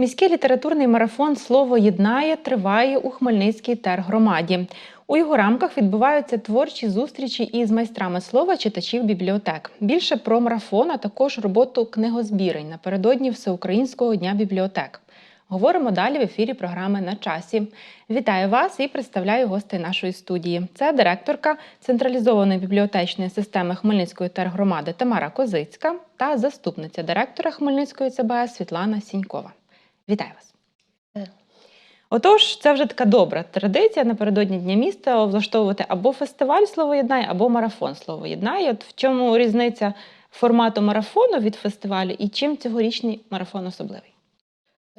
Міський літературний марафон Слово єднає триває у Хмельницькій тергромаді. У його рамках відбуваються творчі зустрічі із майстрами слова читачів бібліотек. Більше про марафон, а також роботу книгозбірень напередодні Всеукраїнського дня бібліотек. Говоримо далі в ефірі програми на часі. Вітаю вас і представляю гостей нашої студії. Це директорка централізованої бібліотечної системи Хмельницької тергромади Тамара Козицька та заступниця директора Хмельницької ЦБС Світлана Сінькова. Вітаю вас. Отож, це вже така добра традиція напередодні Дня міста влаштовувати або фестиваль Слово єднає, або марафон Слово єднає. От в чому різниця формату марафону від фестивалю і чим цьогорічний марафон особливий?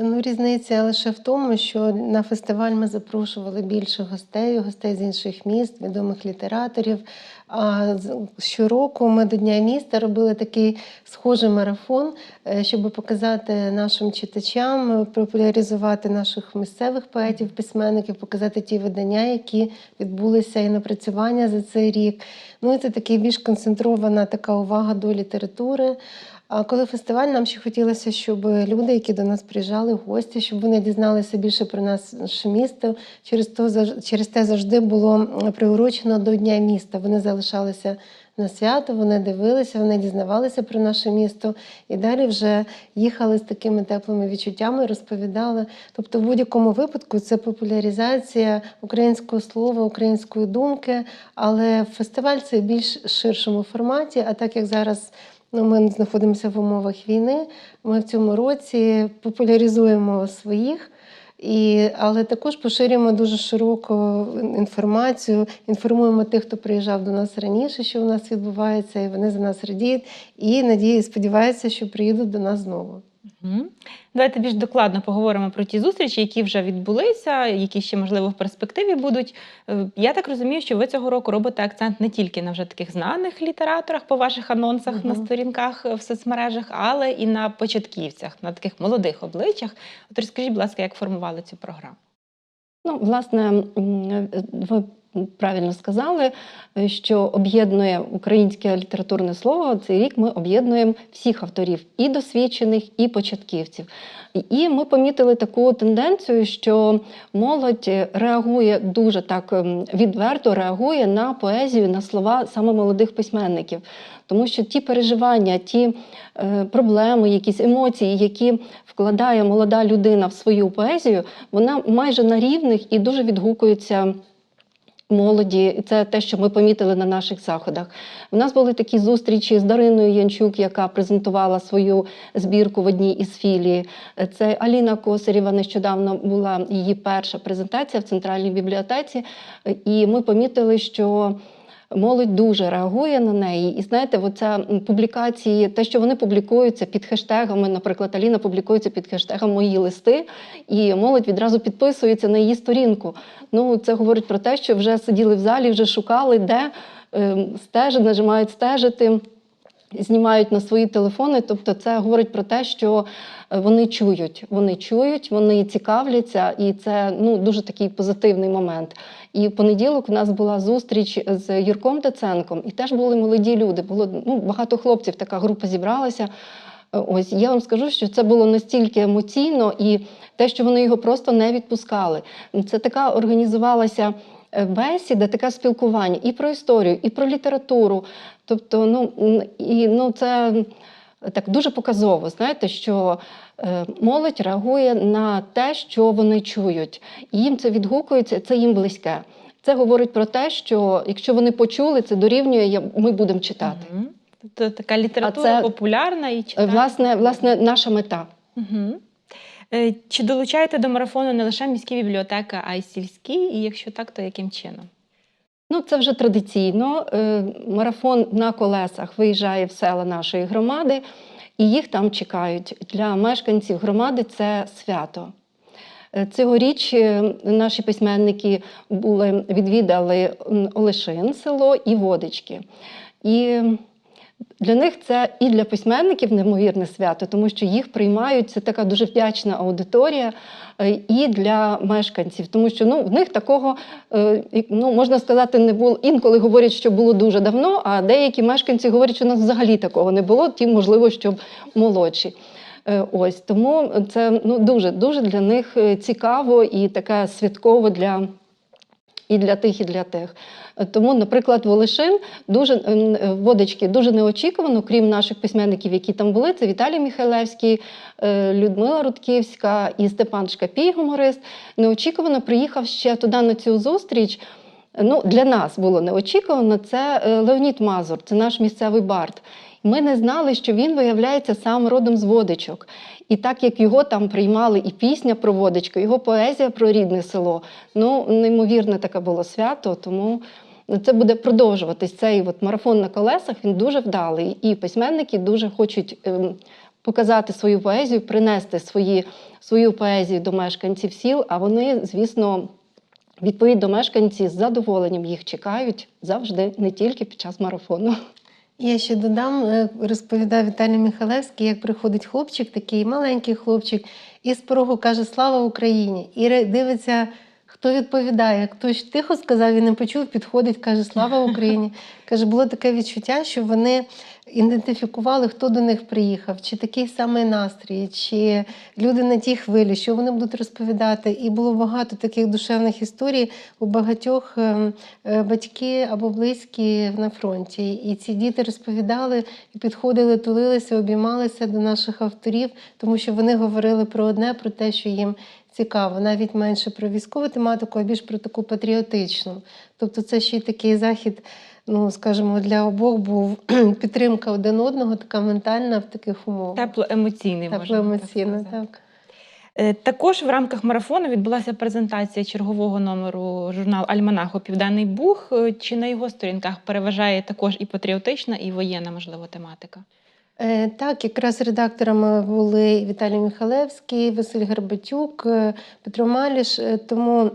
Ну, різниця лише в тому, що на фестиваль ми запрошували більше гостей, гостей з інших міст, відомих літераторів. А щороку ми до Дня міста робили такий схожий марафон, е, щоб показати нашим читачам, е, популяризувати наших місцевих поетів, письменників, показати ті видання, які відбулися і напрацювання за цей рік. Ну і це такий більш концентрована така увага до літератури. А коли фестиваль, нам ще хотілося, щоб люди, які до нас приїжджали, гості, щоб вони дізналися більше про наше місто. Через то через те завжди було приурочено до Дня міста. Вони залишалися на свято, вони дивилися, вони дізнавалися про наше місто і далі вже їхали з такими теплими відчуттями, розповідали. Тобто, в будь-якому випадку це популяризація українського слова, української думки, але фестиваль це більш ширшому форматі. А так як зараз Ну, ми знаходимося в умовах війни. Ми в цьому році популяризуємо своїх, і, але також поширюємо дуже широку інформацію, інформуємо тих, хто приїжджав до нас раніше, що у нас відбувається, і вони за нас радіють. І надію, сподіваються, що приїдуть до нас знову. Давайте більш докладно поговоримо про ті зустрічі, які вже відбулися, які ще можливо в перспективі будуть. Е, Я так розумію, що ви цього року робите акцент не тільки на вже таких знаних літераторах по ваших анонсах на сторінках е, в соцмережах, але і на початківцях, на таких молодих обличчях. От розкажіть, будь ласка, як формували цю програму? Ну, власне, м, ви правильно сказали, е, що об'єднує українське літературне слово. Цей рік ми об'єднуємо всіх авторів, і досвідчених, і початківців. І ми помітили таку тенденцію, що молодь реагує дуже так ем, відверто реагує на поезію, на слова саме молодих письменників. Тому що ті переживання, ті е, проблеми, якісь емоції, які вкладає молода людина в свою поезію, вона майже на рівних і дуже відгукується. Молоді, і це те, що ми помітили на наших заходах. У нас були такі зустрічі з Дариною Янчук, яка презентувала свою збірку в одній із філій. Це Аліна Косарєва. Нещодавно була її перша презентація в центральній бібліотеці, і ми помітили, що молодь дуже реагує на неї. І знаєте, оця публікації, те, що вони публікуються під хештегами, наприклад, Аліна публікується під хештегом Мої листи, і молодь відразу підписується на її сторінку. Ну, це говорить про те, що вже сиділи в залі, вже шукали, де стежить, нажимають стежити. Знімають на свої телефони, тобто це говорить про те, що е, вони чують, вони чують, вони цікавляться, і це ну дуже такий позитивний момент. І в понеділок у нас була зустріч з Юрком Даценком, і теж були молоді люди. Було ну багато хлопців. Така група зібралася. Е, Ось я вам скажу, що це було настільки емоційно, і те, що вони його просто не відпускали. Це така організувалася е, бесіда, таке спілкування і про історію, і про літературу. Тобто, ну і ну це так дуже показово, знаєте, що е, молодь реагує на те, що вони чують, і їм це відгукується, це їм близьке. Це говорить про те, що якщо вони почули, це дорівнює, ми будемо читати. Мгм. Тобто така література це, популярна і Е. Власне, власне, наша мета. Угу. Чи долучаєте до марафону не лише міські бібліотеки, а й сільські? І якщо так, то яким чином? Ну, це вже традиційно. Е, Марафон на колесах виїжджає в села нашої громади, і їх там чекають. Для мешканців громади це свято. Е, Цьогоріч е, наші письменники були, відвідали Олешин село і Водички. І для них це і для письменників неймовірне свято, тому що їх приймають. Це така дуже вдячна аудиторія, е, і для мешканців, тому що ну в них такого е, ну можна сказати не було. Інколи говорять, що було дуже давно. А деякі мешканці говорять, що у нас взагалі такого не було. Ті, можливо, щоб молодші. Е, Ось тому це ну дуже дуже для них цікаво і таке святково для. І для тих, і для тих. Тому, наприклад, Волошин дуже м, водочки дуже неочікувано, крім наших письменників, які там були. Це Віталій Михайлевський, е, Людмила Рудківська і Степан Шкапій, гуморист. Неочікувано приїхав ще туди на цю зустріч. Ну, для нас було неочікувано. Це е, Леонід Мазур, це наш місцевий бард. Ми не знали, що він виявляється сам родом з водичок. І так як його там приймали і пісня про водичку, його поезія про рідне село, ну неймовірне таке було свято, тому це буде продовжуватись. Цей от марафон на колесах він дуже вдалий. І письменники дуже хочуть ем, показати свою поезію, принести свої, свою поезію до мешканців сіл. А вони, звісно, відповідно, мешканці з задоволенням їх чекають завжди, не тільки під час марафону. Я ще додам, е, розповідав Віталій Михайлевський, як приходить хлопчик, такий маленький хлопчик, і з порогу каже Слава Україні! І дивиться, хто відповідає. Хтось тихо сказав, він не почув, підходить, каже Слава Україні. Каже, було таке відчуття, що вони ідентифікували, хто до них приїхав, чи такий самий настрій, чи люди на тій хвилі, що вони будуть розповідати. І було багато таких душевних історій у багатьох ем, е, батьки або близькі на фронті. І ці діти розповідали і підходили, тулилися, обіймалися до наших авторів, тому що вони говорили про одне, про те, що їм цікаво, навіть менше про військову тематику, а більш про таку патріотичну. Тобто, це ще й такий захід. Ну, скажімо, для обох був підтримка один одного, така ментальна в таких умовах. Теплоемоційний можна Теплоемоційна, так так. Е, Також в рамках марафону відбулася презентація чергового номеру журналу Альманаху Південний Буг. Е, Чи на його сторінках переважає також і патріотична, і воєнна, можливо, тематика? Е, Так, якраз редакторами були Віталій Михайлевський, Василь Гарбатюк, е, Петро Маліш. Е, Тому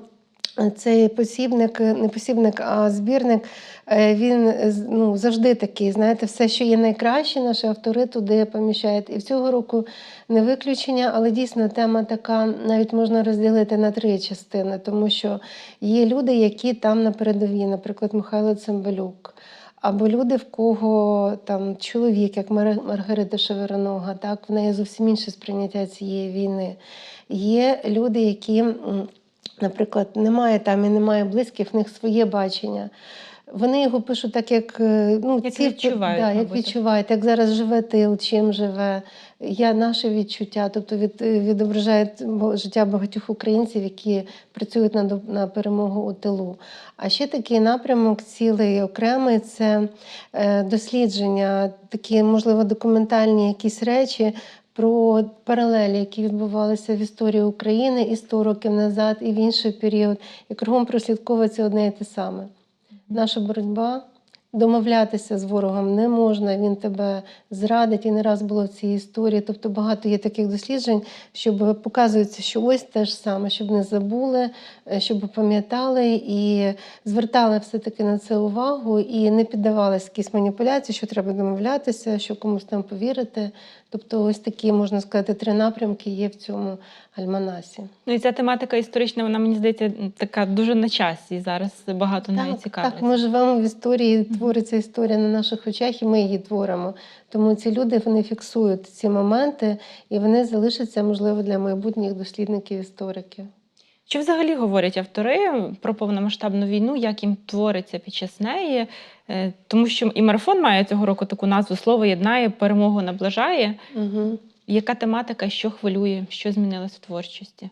цей посібник, не посібник, а збірник, він ну, завжди такий. Знаєте, все, що є найкраще, наші автори туди поміщають. І в цього року не виключення, але дійсно тема така, навіть можна розділити на три частини, тому що є люди, які там на передовій, наприклад, Михайло Цимбалюк. Або люди, в кого там чоловік, як Мар- Маргарита Шеверонога, так в неї зовсім інше сприйняття цієї війни. Є люди, які, наприклад, немає там і немає близьких, в них своє бачення. Вони його пишуть так, як, е, ну, Як ці- відчувають, да, як відчувають, як зараз живе тил, чим живе. Я наше відчуття, тобто від, відображають бо- життя багатьох українців, які працюють на, на перемогу у тилу. А ще такий напрямок, цілий окремий це е, дослідження, такі, можливо, документальні якісь речі. Про паралелі, які відбувалися в історії України і 100 років назад, і в інший період, і кругом прослідковується одне і те саме. Наша боротьба домовлятися з ворогом не можна, він тебе зрадить. І не раз було в цій історії. Тобто багато є таких досліджень, щоб показується, що ось те ж саме, щоб не забули, е, щоб пам'ятали і звертали все-таки на це увагу і не піддавалися якісь маніпуляції, що треба домовлятися, що комусь там повірити. Тобто, ось такі можна сказати, три напрямки є в цьому альманасі. Ну і ця тематика історична, вона мені здається така дуже на часі. Зараз багато нею Так, цікавиться. так, ми живемо в історії, твориться історія на наших очах, і ми її творимо. Тому ці люди вони фіксують ці моменти, і вони залишаться, можливо, для майбутніх дослідників істориків. Що взагалі говорять автори про повномасштабну війну, як їм твориться під час неї? Е, Тому що і марафон має цього року таку назву Слово єднає, перемогу наближає. Угу. Яка тематика, що хвилює, що змінилось в творчості?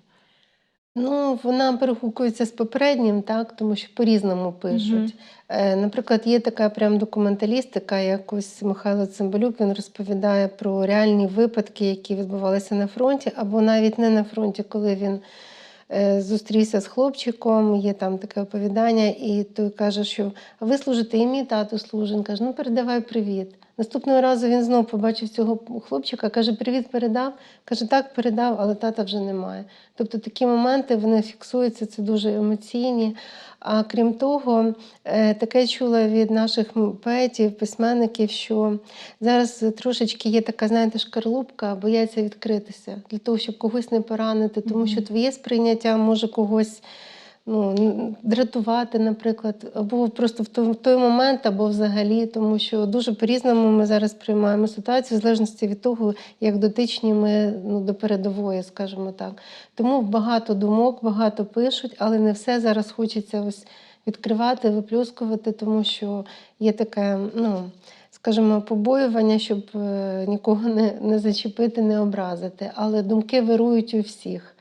Ну, вона перегукується з попереднім, так, тому що по-різному пишуть. Е, Наприклад, є така прям документалістика, як ось Михайло Цимбалюк, він розповідає про реальні випадки, які відбувалися на фронті, або навіть не на фронті, коли він е, зустрівся з хлопчиком, є там таке оповідання, і той каже, що «А ви служите, і мій тато служить. Каже, ну передавай привіт. Наступного разу він знов побачив цього хлопчика, каже, привіт, передав. Каже, так, передав, але тата вже немає. Тобто такі моменти вони фіксуються, це дуже емоційні. А крім того, е, таке чула від наших поетів, письменників, що зараз трошечки є така, знаєте, шкарлупка, бояться відкритися для того, щоб когось не поранити, тому що твоє сприйняття може когось ну, дратувати, наприклад, або просто в той, в той момент, або взагалі, тому що дуже по-різному ми зараз приймаємо ситуацію, в залежності від того, як дотичні ми ну, до передової, скажімо так. Тому багато думок, багато пишуть, але не все зараз хочеться ось відкривати, виплюскувати, тому що є таке, ну. Скажімо, побоювання, щоб е, нікого не, не зачепити, не образити. Але думки вирують у всіх.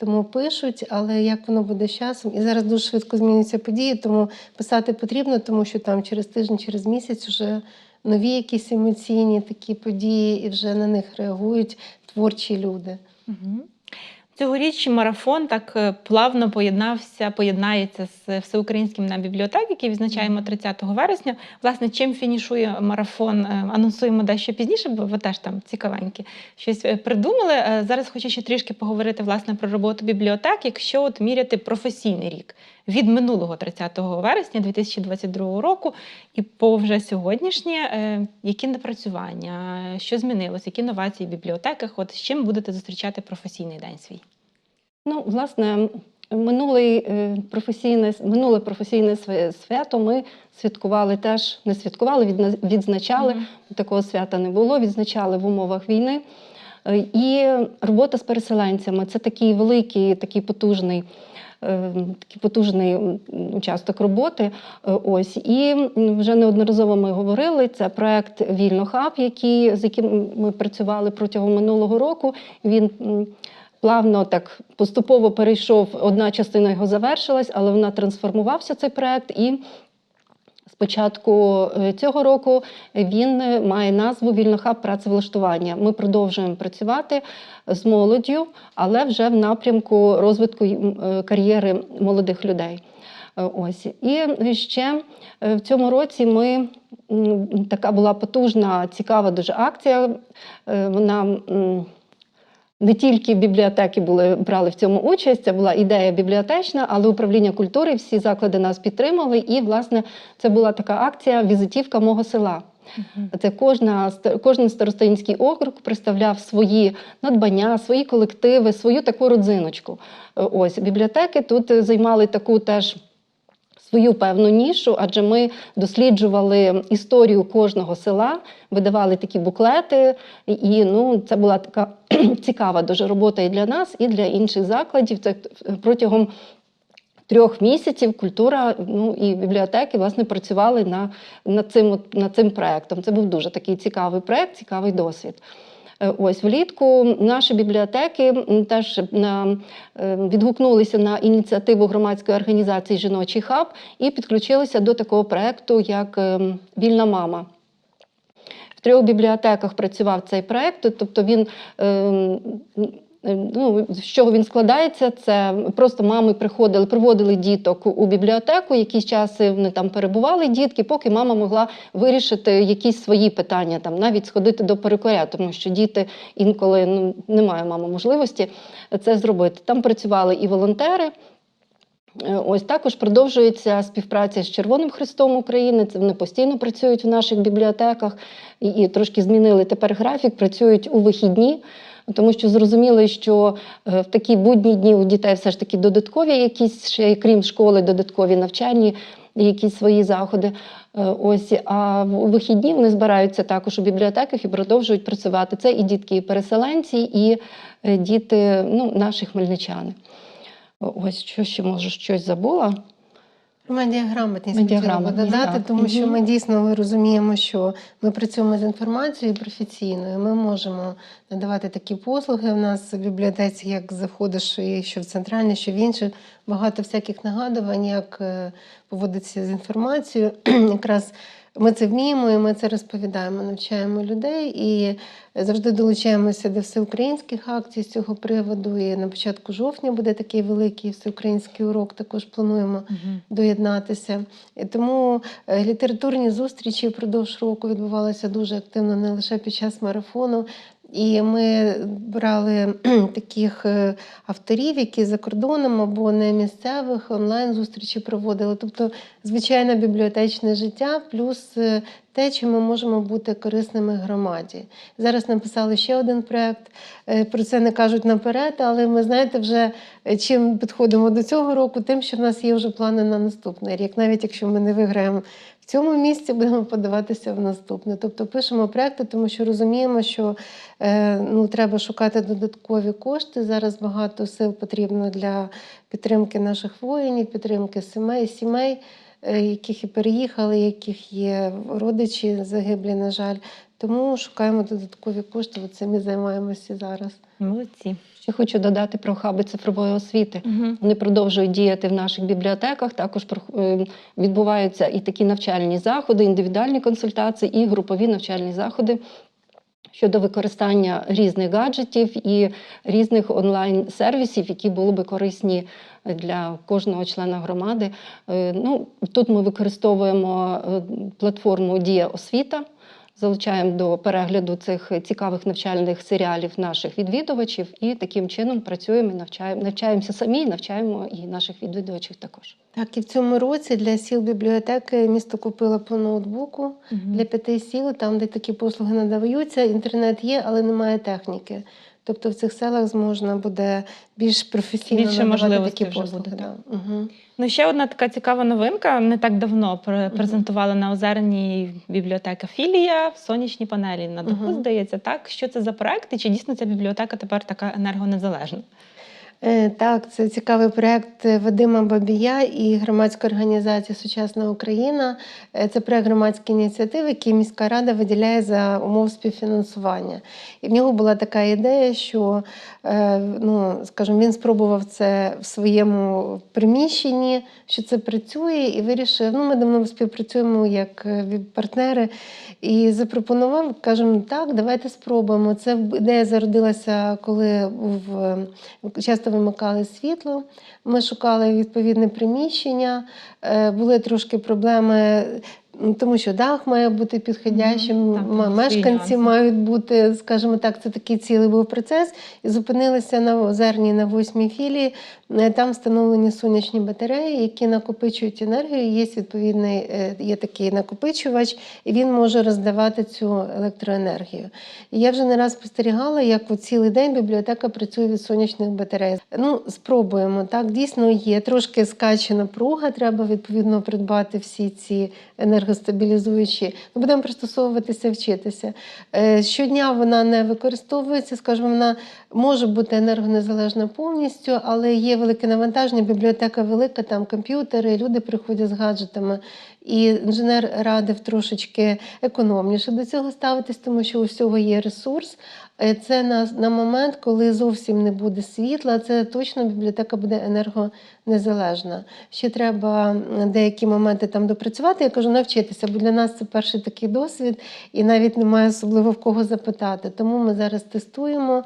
Тому пишуть, але як воно буде з часом? І зараз дуже швидко змінюються події, тому писати потрібно, тому що там через тиждень, через місяць вже нові якісь емоційні такі події, і вже на них реагують творчі люди. Мгм. Цьогоріч марафон так е, плавно поєднався, поєднається з всеукраїнським на бібліотек, який відзначаємо 30 вересня. Власне, чим фінішує марафон, е, анонсуємо дещо пізніше, бо ви теж там цікавенькі щось е, придумали. Е, Зараз хочу ще трішки поговорити власне про роботу бібліотек, якщо от міряти професійний рік від минулого 30 вересня 2022 року і по вже сьогоднішнє, е, які напрацювання, що змінилось, які новації в бібліотеках? От з чим будете зустрічати професійний день свій? Ну, власне, минулий е, професійне, минуле професійне свято ми святкували теж, не святкували, відзначали. Мгм. Такого свята не було, відзначали в умовах війни. Е, І робота з переселенцями це такий великий, такий потужний. Е, Такий потужний участок роботи. Е, Ось і вже неодноразово ми говорили. Це проект Вільно хаб, який з яким ми працювали протягом минулого року. Він плавно так поступово перейшов. Одна частина його завершилась, але вона трансформувався цей проект. І початку е, цього року він е, має назву Вільнохаб працевлаштування. Ми продовжуємо працювати з молоддю, але вже в напрямку розвитку е, кар'єри молодих людей. Ось і ще в цьому році ми така була потужна, цікава дуже акція. Вона не тільки бібліотеки були брали в цьому участь, це була ідея бібліотечна, але управління культури всі заклади нас підтримали. І, власне, це була така акція Візитівка мого села. Це кожна кожен старостинський округ представляв свої надбання, свої колективи, свою таку родзиночку. Е, Ось бібліотеки тут е, займали таку теж. Свою певну нішу, адже ми досліджували історію кожного села, видавали такі буклети, і ну, це була така цікава дуже робота і для нас, і для інших закладів. Це протягом трьох місяців культура ну, і бібліотеки власне працювали на, цим, над цим проектом. Це був дуже такий цікавий проект, цікавий досвід. Е, Ось влітку наші бібліотеки теж е, відгукнулися на ініціативу громадської організації Жіночий хаб і підключилися до такого проекту, як ем, Вільна мама. В трьох бібліотеках працював цей проект, тобто він. Е, Ну, з чого він складається? Це просто мами приходили, приводили діток у бібліотеку. Якийсь час вони там перебували дітки, поки мама могла вирішити якісь свої питання, там навіть сходити до перукаря, тому що діти інколи ну, немає мами можливості це зробити. Там працювали і волонтери. Е, Ось також продовжується співпраця з Червоним Христом України. Це вони постійно працюють в наших бібліотеках і, і трошки змінили тепер графік, працюють у вихідні. Тому що зрозуміли, що е, в такі будні дні у дітей все ж таки додаткові якісь ще крім школи, додаткові навчальні якісь свої заходи. Е, Ось а в- вихідні вони збираються також у бібліотеках і продовжують працювати. Це і дітки, і переселенці, і е, діти ну, наші хмельничани. Ось що ще може щось забула. Медіаграмотність хотіла додати, так. тому що ми дійсно розуміємо, що ми працюємо з інформацією професійною. Ми можемо надавати такі послуги. У нас в бібліотеці, як заходиш і що в центральне, що в інше, багато всяких нагадувань, як е, поводитися з інформацією. Якраз ми це вміємо і ми це розповідаємо, навчаємо людей і завжди долучаємося до всеукраїнських акцій з цього приводу. І на початку жовтня буде такий великий всеукраїнський урок. Також плануємо доєднатися. І тому е, літературні зустрічі впродовж року відбувалися дуже активно, не лише під час марафону. І ми брали таких е, авторів, які за кордоном або не місцевих онлайн зустрічі проводили. Тобто, звичайне бібліотечне життя, плюс е, те, чим ми можемо бути корисними громаді. Зараз написали ще один проект. Е, Про це не кажуть наперед, але ми знаєте, вже е, чим підходимо до цього року, тим, що в нас є вже плани на наступний рік. Навіть якщо ми не виграємо в цьому місці, будемо подаватися в наступне. Тобто пишемо проекти, тому що розуміємо, що е, ну, треба шукати додаткові кошти. Зараз багато сил потрібно для підтримки наших воїнів, підтримки сімей, сімей, яких і переїхали, яких є родичі загиблі, на жаль. Тому шукаємо додаткові кошти. От цим і займаємося зараз. Молодці. Ще хочу додати про хаби цифрової освіти. Угу. Вони продовжують діяти в наших бібліотеках. Також е, відбуваються і такі навчальні заходи, індивідуальні консультації, і групові навчальні заходи щодо використання різних гаджетів і різних онлайн-сервісів, які були би корисні для кожного члена громади. Е, Ну, тут ми використовуємо е, платформу Дія освіта. Залучаємо до перегляду цих цікавих навчальних серіалів наших відвідувачів і таким чином працюємо, і навчаємо, навчаємося самі, і навчаємо і наших відвідувачів також. Так, і в цьому році для сіл бібліотеки місто купило по ноутбуку для п'яти сіл, там, де такі послуги надаються. Інтернет є, але немає техніки. Тобто в цих селах можна буде більш професійно Більше можливості такі послуги. буде, да. Угу. Ну, ще одна така цікава новинка. Не так давно презентувала презентувала на озерній бібліотека філія в сонячні панелі на даху, угу. здається, так. Що це за проект і чи дійсно ця бібліотека тепер така енергонезалежна? Е, Так, це цікавий проєкт Вадима Бабія і громадської організації Сучасна Україна. Е, Це проєкт громадської ініціативи, який міська рада виділяє за умов співфінансування. І в нього була така ідея, що е, ну, скажімо, він спробував це в своєму приміщенні, що це працює, і вирішив. Ну, ми давно співпрацюємо як партнери, і запропонував, кажемо, так, давайте спробуємо. Це ідея зародилася, коли був е, часто вимикали світло. Ми шукали відповідне приміщення, е, були трошки проблеми. М, Тому що дах має бути підходящим, свої мешканці мають бути, скажімо так, це такий цілий був процес. І зупинилися на озерній на восьмій філії. Е, Там встановлені сонячні батареї, які накопичують енергію. Є відповідний е, є такий накопичувач, і він може роздавати цю електроенергію. І я вже не раз спостерігала, як у цілий день бібліотека працює від сонячних батарей. Ну, спробуємо. Так, дійсно є. Трошки скаче напруга, треба відповідно придбати всі ці енергостабілізуючі. Ми будемо пристосовуватися, вчитися. Е, Щодня вона не використовується, скажімо, вона може бути енергонезалежна повністю, але є велике навантаження, бібліотека велика, там комп'ютери, люди приходять з гаджетами. І інженер радив трошечки економніше до цього ставитись, тому що у всього є ресурс. Е, Це на, на момент, коли зовсім не буде світла, це точно бібліотека буде енергонезалежна. Ще треба деякі моменти там допрацювати. Я кажу, навчитися, бо для нас це перший такий досвід, і навіть немає особливо в кого запитати. Тому ми зараз тестуємо.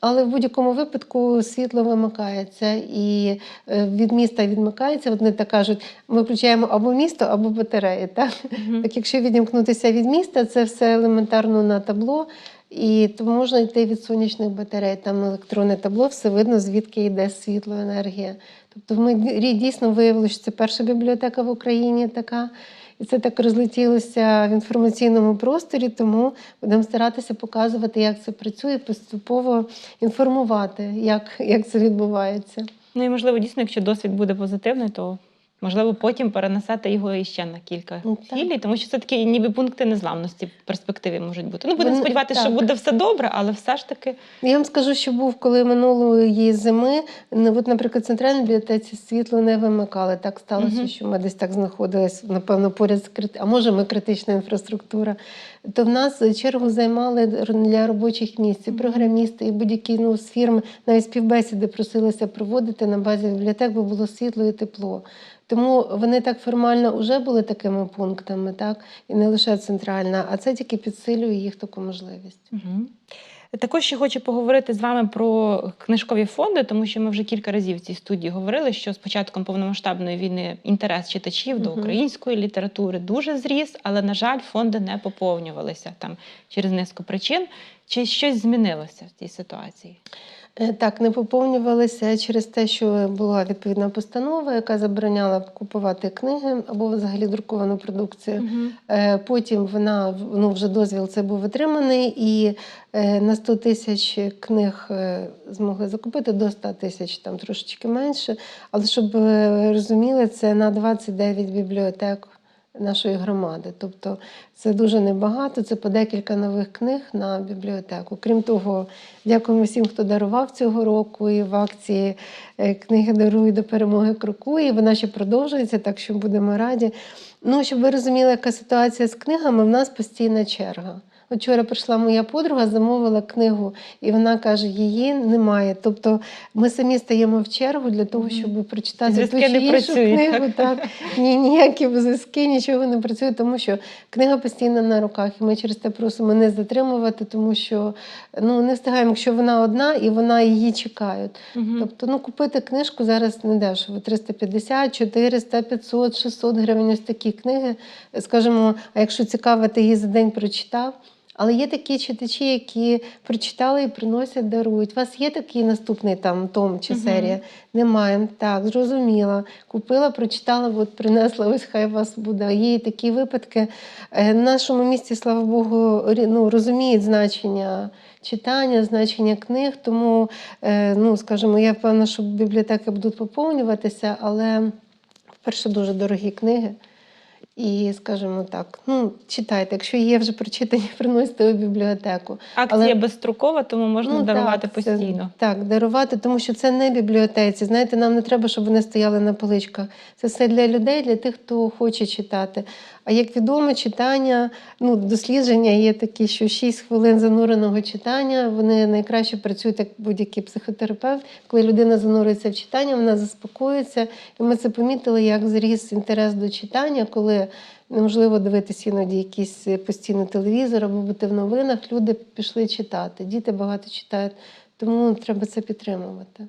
Але в будь-якому випадку світло вимикається і е, від міста відмикається. Вони так кажуть, ми включаємо або місто, або батареї. Так? Мгм. Так якщо відімкнутися від міста, це все елементарно на табло, і то можна йти від сонячних батарей. Там електронне табло, все видно, звідки йде світло, енергія. Тобто ми ді- дійсно виявили, що це перша бібліотека в Україні така. І це так розлетілося в інформаційному просторі, тому будемо старатися показувати, як це працює, поступово інформувати, як, як це відбувається. Ну і можливо, дійсно, якщо досвід буде позитивний, то можливо потім перенесете його іще на кілька Ну, філій, тому що це такі ніби пункти незламності в перспективі можуть бути. Ну, будемо сподіватися, що буде все добре, але все ж таки Я вам скажу, що був, коли минулої зими, ну, от, наприклад, в центральній бібліотеці світло не вимикали. Так сталося, Мгм. що ми десь так знаходились, напевно, поряд з крит... а може, ми критична інфраструктура. То в нас чергу займали для робочих місць, і програмісти, і будь-які ну, з фірм, навіть співбесіди просилися проводити на базі бібліотек, бо було світло і тепло. Тому вони так формально вже були такими пунктами, так і не лише центральна, а це тільки підсилює їх таку можливість. Угу. Також ще хочу поговорити з вами про книжкові фонди, тому що ми вже кілька разів в цій студії говорили, що з початком повномасштабної війни інтерес читачів до української літератури дуже зріс, але, на жаль, фонди не поповнювалися там через низку причин. Чи щось змінилося в цій ситуації? Е, Так, не поповнювалися через те, що була відповідна постанова, яка забороняла купувати книги або взагалі друковану продукцію. Е, Потім вона ну, вже дозвіл це був отриманий, і е, на 100 тисяч книг змогли закупити до 100 тисяч, там трошечки менше. Але щоб розуміли, це на 29 бібліотек нашої громади. Тобто це дуже небагато, це по декілька нових книг на бібліотеку. Крім того, дякуємо всім, хто дарував цього року. І в акції е, книги даруй до перемоги крокує. Вона ще продовжується, так що будемо раді. Ну, щоб ви розуміли, яка ситуація з книгами, в нас постійна черга. Вчора прийшла моя подруга, замовила книгу, і вона каже, її немає. Тобто ми самі стаємо в чергу для того, щоб прочитати Зв'язки ту чи не іншу книгу. Так. Ні, ніякі зв'язки, нічого не працює, тому що книга постійно на руках, і ми через те просимо не затримувати, тому що ну, не встигаємо, якщо вона одна і вона її чекають. Мгм. Тобто, ну, купити книжку зараз не дешево. 350, 400, 500, 600 гривень ось такі книги. Скажімо, а якщо цікаво, ти її за день прочитав. Але є такі читачі, які прочитали і приносять, дарують. У вас є такий наступний там том чи серія? Немає. Так, зрозуміла. Купила, прочитала, от принесла, ось хай у вас буде. Є і такі випадки. Е, В нашому місті, слава Богу, ну, розуміють значення читання, значення книг. Тому, е, ну, скажімо, я впевнена, що бібліотеки будуть поповнюватися, але вперше дуже дорогі книги. І, скажімо так, ну, читайте, якщо є вже прочитані, приносите у бібліотеку. Акція Але- безстрокова, тому можна Ну, дарувати так, це- постійно. так, дарувати, тому що це не бібліотеці. Знаєте, нам не треба, щоб вони стояли на поличках. Це все для людей, для тих, хто хоче читати. А як відомо, читання, ну, дослідження є такі, що 6 хвилин зануреного читання вони найкраще працюють як будь-який психотерапевт. Коли людина занурюється в читання, вона заспокоюється. І ми це помітили, як зріс інтерес до читання, коли неможливо дивитися іноді якийсь постійно телевізор або бути в новинах. Люди пішли читати. Діти багато читають, тому треба це підтримувати.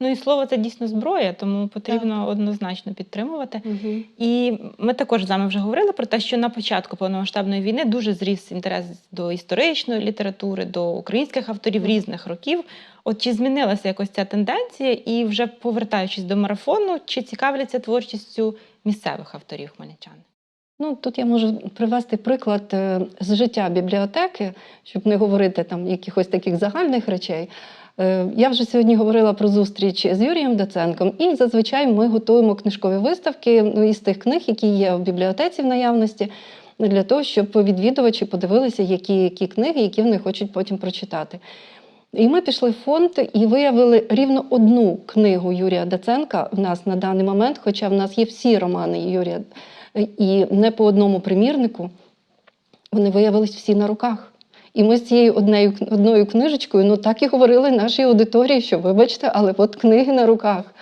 Ну і слово це дійсно зброя, тому потрібно однозначно підтримувати. Угу. І ми також з вами вже говорили про те, що на початку повномасштабної війни дуже зріс інтерес до історичної літератури, до українських авторів різних років. От чи змінилася якось ця тенденція, і вже повертаючись до марафону, чи цікавляться творчістю місцевих авторів хмельничан? Ну, тут я можу привести приклад е, з життя бібліотеки, щоб не говорити там якихось таких загальних речей. Е, Я вже сьогодні говорила про зустріч з Юрієм Доценком, і зазвичай ми готуємо книжкові виставки ну, із тих книг, які є в бібліотеці в наявності, для того, щоб відвідувачі подивилися, які, які книги, які вони хочуть потім прочитати. І ми пішли в фонд і виявили рівно одну книгу Юрія Даценка в нас на даний момент, хоча в нас є всі романи Юрія, і не по одному примірнику, вони виявились всі на руках. І ми з цією однею, одною книжечкою ну так і говорили нашій аудиторії, що вибачте, але от книги на руках.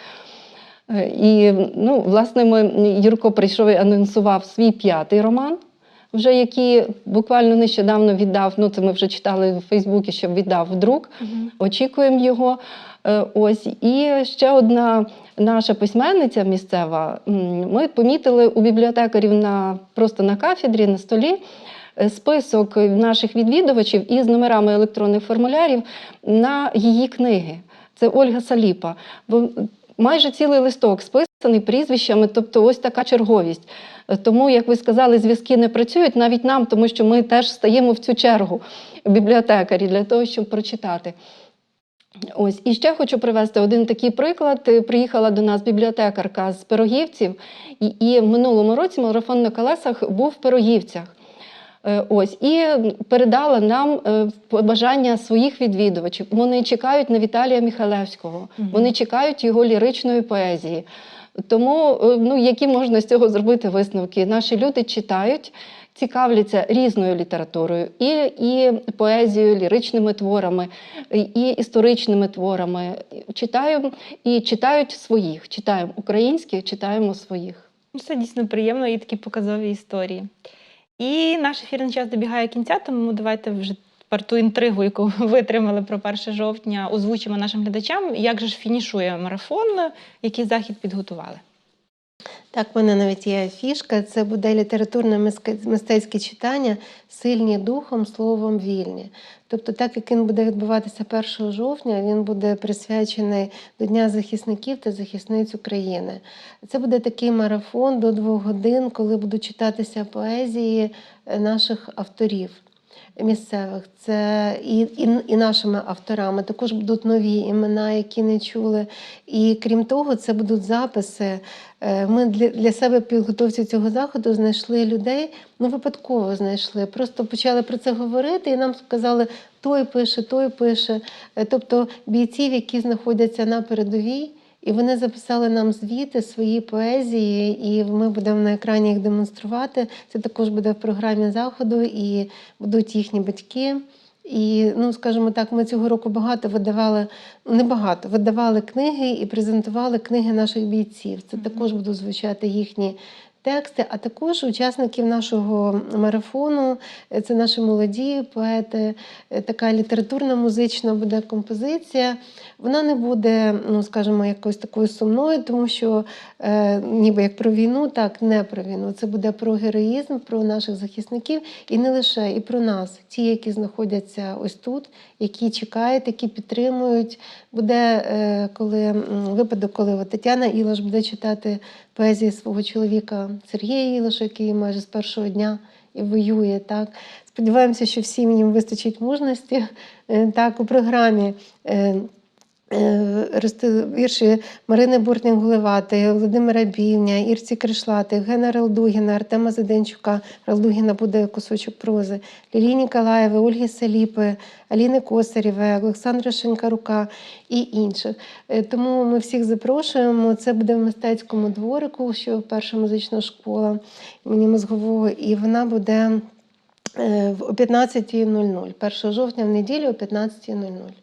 Е, І ну, власне, ми, Юрко прийшов і анонсував свій п'ятий роман, вже який буквально нещодавно віддав. Ну, це ми вже читали в Фейсбуці, що віддав в друк. Очікуємо його. Е, Ось і ще одна наша письменниця місцева. Ми помітили у бібліотекарів на просто на кафедрі на столі. е, Список наших відвідувачів із номерами електронних формулярів на її книги. Це Ольга Саліпа. Бо майже цілий листок списаний прізвищами, тобто ось така черговість. Е, Тому, як ви сказали, зв'язки не працюють навіть нам, тому що ми теж стаємо в цю чергу бібліотекарі для того, щоб прочитати. Ось і ще хочу привести один такий приклад. Приїхала до нас бібліотекарка з пирогівців, і, і в минулому році марафон на колесах був в пирогівцях. Е, Ось і передала нам е, побажання своїх відвідувачів. Вони чекають на Віталія Михайлевського, Мгм. вони чекають його ліричної поезії. Тому, е, ну які можна з цього зробити висновки? Наші люди читають, цікавляться різною літературою, і, і поезією, ліричними творами, і історичними творами. Читаємо і читають своїх. Читаємо українських, читаємо своїх. Це дійсно приємно і такі показові історії. І наш ефірний час добігає кінця, тому давайте вже тепер ту інтригу, яку ви отримали про 1 жовтня, озвучимо нашим глядачам. Як же ж фінішує марафон, який захід підготували? Так, в мене навіть є фішка. Це буде літературне мистецьке читання сильні духом, словом вільні. Тобто, так як він буде відбуватися 1 жовтня, він буде присвячений до Дня захисників та захисниць України. Це буде такий марафон до двох годин, коли будуть читатися поезії е, наших авторів. Місцевих, це і, і, і нашими авторами. Також будуть нові імена, які не чули. І крім того, це будуть записи. Е, Ми для, для себе підготовці цього заходу знайшли людей, ну випадково знайшли. Просто почали про це говорити, і нам сказали, той пише, той пише. Е, Тобто бійців, які знаходяться на передовій. І вони записали нам звіти, свої поезії, і ми будемо на екрані їх демонструвати. Це також буде в програмі заходу, і будуть їхні батьки. І, ну, скажімо так, ми цього року багато видавали, не багато, видавали книги і презентували книги наших бійців. Це також будуть звучати їхні тексти, а також учасників нашого марафону. Це наші молоді поети, е, така літературна музична буде композиція. Вона не буде, ну скажімо, якось такою сумною, тому що е, ніби як про війну, так не про війну. Це буде про героїзм, про наших захисників і не лише, і про нас, ті, які знаходяться ось тут, які чекають, які підтримують. Буде е, коли випадок, коли Тетяна Ілаш буде читати поезії свого чоловіка Сергія Ілоша, який майже з першого дня і воює. Так. Сподіваємося, що всім їм вистачить мужності. Е, Так, у програмі. Е, Вірші Марини Буртник-Гуливати, Володимира Бівня, Ірці Кришлати, Євгена Ралдугіна, Артема Заденчука. Ралдугіна буде кусочок прози, Лілії Ніколаєви, Ольги Саліпи, Аліни Косарєвої, Олександра Шинкарука і інших. Е, Тому ми всіх запрошуємо. Це буде в мистецькому дворику, що перша музична школа імені Мозгового, і вона буде е, о 15.00, 1 жовтня в неділю о 15.00.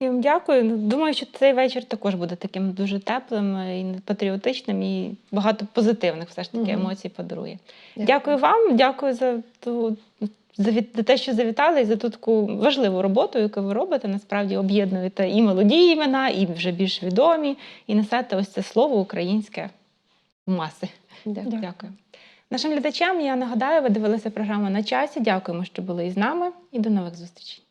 Вам дякую. Ну, Думаю, що цей вечір також буде таким дуже теплим е, і патріотичним, і багато позитивних все ж таки Мгм. емоцій подарує. Дякую. Дякую вам, дякую за ту за від- за те, що завітали, і за ту таку важливу роботу, яку ви робите. Насправді об'єднуєте і молоді імена, і вже більш відомі, і несете ось це слово українське в маси. Дякую. Дякую. Нашим глядачам я нагадаю, ви дивилися програму на часі. Дякуємо, що були із нами, і до нових зустрічей.